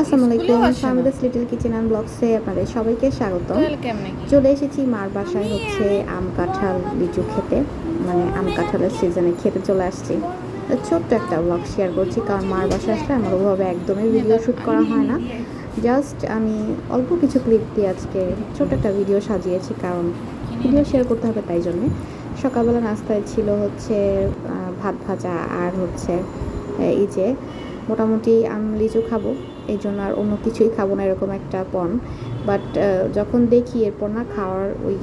আসসালামু আলাইকুম। Farmida's little kitchen and ব্লগসে আপনাদের সবাইকে স্বাগত চলে এসেছি মার বাসায় হচ্ছে আম কাঁঠাল লিচু খেতে। মানে আম কাঁঠালের সিজনে খেতে চলে আসছি। ছোট্ট একটা ব্লগ শেয়ার করছি কারণ মার বাসায় আসলে আমার ওভাবে একদমই ভিডিও শ্যুট করা হয় না। জাস্ট আমি অল্প কিছু ক্লিপ দিয়ে আজকে ছোট একটা ভিডিও সাজিয়েছি কারণ ভিডিও শেয়ার করতে হবে তাই জন্যে। সকালবেলা নাস্তায় ছিল হচ্ছে ভাত ভাজা আর হচ্ছে এই যে মোটামুটি আম, লিচু খাব এই জন্য আর অন্য কিছুই খাব না, এরকম একটা পণ। বাট যখন দেখি এরপর না খাওয়ার ওই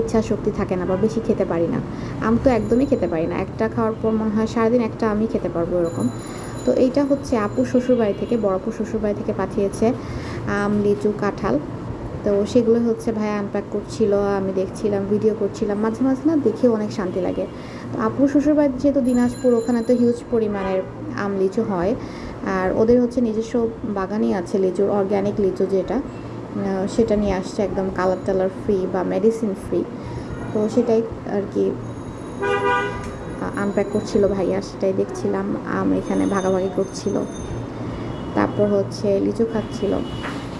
ইচ্ছা শক্তি থাকে না বা বেশি খেতে পারি না, আম তো একদমই খেতে পারি না। একটা খাওয়ার পর মনে হয় সারাদিন একটা আমি খেতে পারব এরকম। তো এইটা হচ্ছে আপু শ্বশুরবাড়ি থেকে, বড় আপু শ্বশুরবাড়ি থেকে পাঠিয়েছে আম, লিচু, কাঁঠাল। তো সেগুলো হচ্ছে ভাই আনপ্যাক করছিল, আমি দেখছিলাম ভিডিও করছিলাম। মাঝে মাঝে না দেখেও অনেক শান্তি লাগে। তো আপু শ্বশুরবাড়ি যেহেতু দিনাজপুর, ওখানে তো হিউজ পরিমাণের আম লিচু হয়। আর ওদের হচ্ছে নিজস্ব বাগানই আছে, লিচুর অর্গ্যানিক লিচু যেটা সেটা নিয়ে আসছে একদম কালার টালার ফ্রি বা মেডিসিন ফ্রি তো সেটাই আর কি আনপ্যাক করছিল ভাইয়া, সেটাই দেখছিলাম, আম এখানে ভাগাভাগি করছিল। তারপর হচ্ছে লিচু খাচ্ছিল।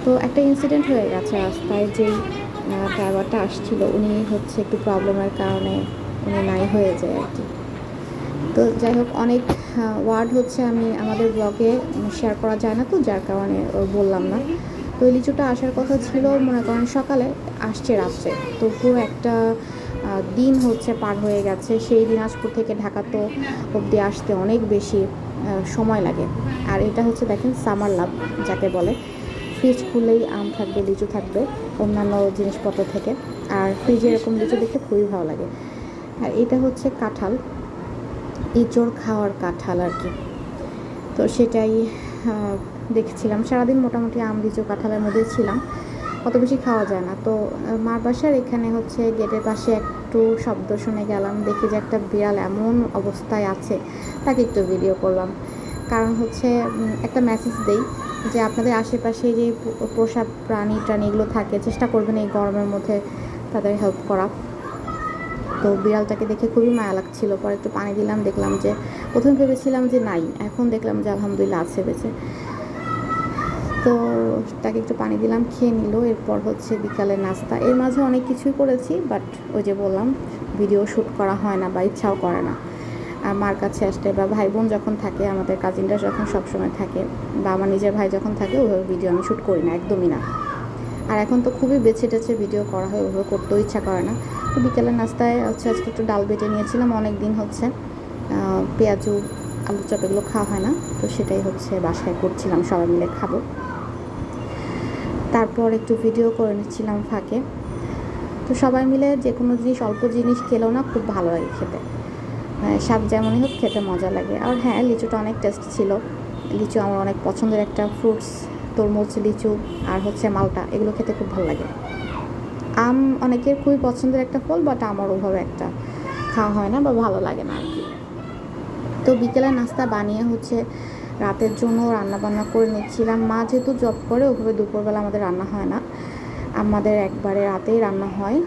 তো একটা ইনসিডেন্ট হয়ে গেছে রাস্তায়, যেই ড্রাইভারটা আসছিল, উনি হচ্ছে একটু প্রবলেমের কারণে উনি নাই হয়ে যায় আর কি। তো যাই হোক, অনেক ওয়ার্ড হচ্ছে আমি আমাদের ব্লগে শেয়ার করা যায় না তো, যার কারণে বললাম না। তো লিচুটা আসার কথা ছিল, মনে করেন সকালে আসছে রাত্রে। তো পুরো একটা দিন হচ্ছে পার হয়ে গেছে। সেই দিনাজপুর থেকে ঢাকা তো অবধি আসতে অনেক বেশি সময় লাগে। আর এটা হচ্ছে দেখেন সামার লাভ যাকে বলে। ফ্রিজ খুললেই আম থাকবে, লিচু থাকবে, অন্যান্য জিনিসপত্র থেকে। আর ফ্রিজে এরকম লিচু দেখতে খুবই ভালো লাগে। আর এটা হচ্ছে কাঁঠাল। ইঁচড় খাওয়ার কাঁঠাল আর কি। তো সেটাই দেখছিলাম। সারাদিন মোটামুটি আম, লিচু, কাঁঠালের মধ্যে ছিলাম। অত বেশি খাওয়া যায় না। তো মার বাসার এখানে হচ্ছে গেটের পাশে একটু শব্দ শুনে গেলাম। দেখি যে একটা বিড়াল এমন অবস্থায় আছে। তাকে একটু ভিডিও করলাম। কারণ হচ্ছে একটা মেসেজ দেই যে আপনাদের আশেপাশে যে পোষা প্রাণী টাণী এগুলো থাকে, চেষ্টা করবেন এই গরমের মধ্যে তাদের হেল্প করা। তো বিড়ালটাকে দেখে খুবই মায়া লাগছিল। পরে একটু পানি দিলাম, দেখলাম যে, প্রথমে ভেবেছিলাম যে নাই, এখন দেখলাম যে আলহামদুলিল্লাহ আছে বেঁচে। তো তাকে একটু পানি দিলাম, খেয়ে নিল, এরপর হচ্ছে বিকালে নাস্তা। এর মাঝে অনেক কিছুই করেছি, বাট ওই যে বললাম, ভিডিও শ্যুট করা হয় না বা ইচ্ছাও করে না। মার কাছে আসলে বা ভাই বোন যখন থাকে, আমাদের কাজিনরা যখন সবসময় থাকে, বা আমার নিজের ভাই যখন থাকে ওইভাবে ভিডিও আমি শ্যুট করি না, একদমই না। আর এখন তো খুবই বেছে টেছে ভিডিও করা হয় ওইভাবে করতেও ইচ্ছা করে না। বিকেলের নাস্তায় হচ্ছে আজকে একটু ডাল বেটে নিয়েছিলাম অনেক দিন হচ্ছে পেঁয়াজু আলু চপ এগুলো খাওয়া হয় না তো সেটাই হচ্ছে বাসায় করছিলাম সবাই মিলে খাব। তারপর একটু ভিডিও করে নিচ্ছিলাম ফাঁকে। তো সবাই মিলে যে কোনো জিনিস অল্প জিনিস খেলেও না খুব ভালো লাগে খেতে। হ্যাঁ, স্বাদ যেমনই হোক খেতে মজা লাগে। আর হ্যাঁ লিচুটা অনেক টেস্ট ছিল। লিচু আমার অনেক পছন্দের একটা ফ্রুটস তরমুজ লিচু আর হচ্ছে মালটা এগুলো খেতে খুব ভালো লাগে। আম অনেকের খুবই পছন্দের একটা ফল বাট আমার ওভাবে একটা খাওয়া হয় না বা ভালো লাগে না আর কি তো বিকেলে নাস্তা বানিয়ে হচ্ছে রাতের জন্য রান্না বান্না করে নিচ্ছিলাম। মা যেহেতু জব করে, ওভাবে দুপুরবেলা আমাদের রান্না হয় না। আমাদের একবারে রাতেই রান্না হয়।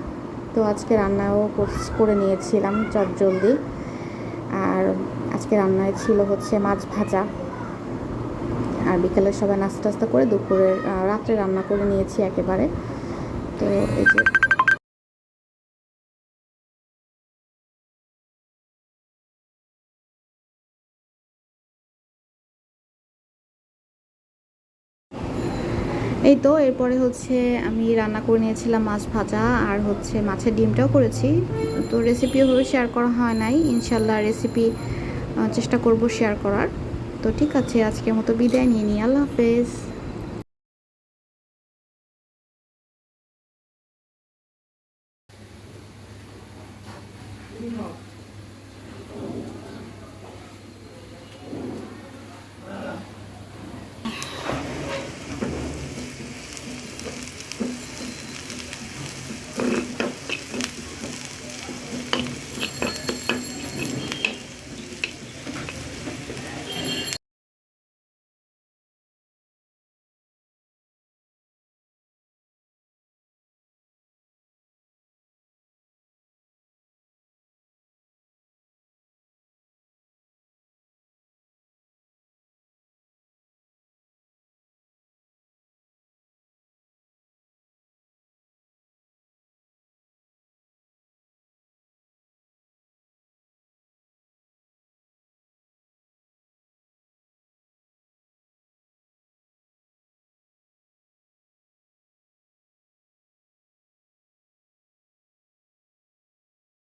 তো আজকে রান্নাও কর- নিয়েছিলাম চটজলদি আর আজকে রান্নায় ছিল হচ্ছে মাছ ভাজা। আর বিকেলে সবাই নাস্তা টাস্তা করে দুপুরে রাত্রে রান্না করে নিয়েছি একেবারে। তো এই যে এই তো, এরপরে হচ্ছে আমি রান্না করে নিয়েছিলাম মাছ ভাজা আর হচ্ছে মাছের ডিমটাও করেছি। তো রেসিপি ওভাবে শেয়ার করা হয় নাই। ইনশাল্লাহ রেসিপি চেষ্টা করব শেয়ার করার। তো ঠিক আছে, আজকের মতো বিদায় নিয়ে নিই। আল্লাহ হাফেজ। we hope.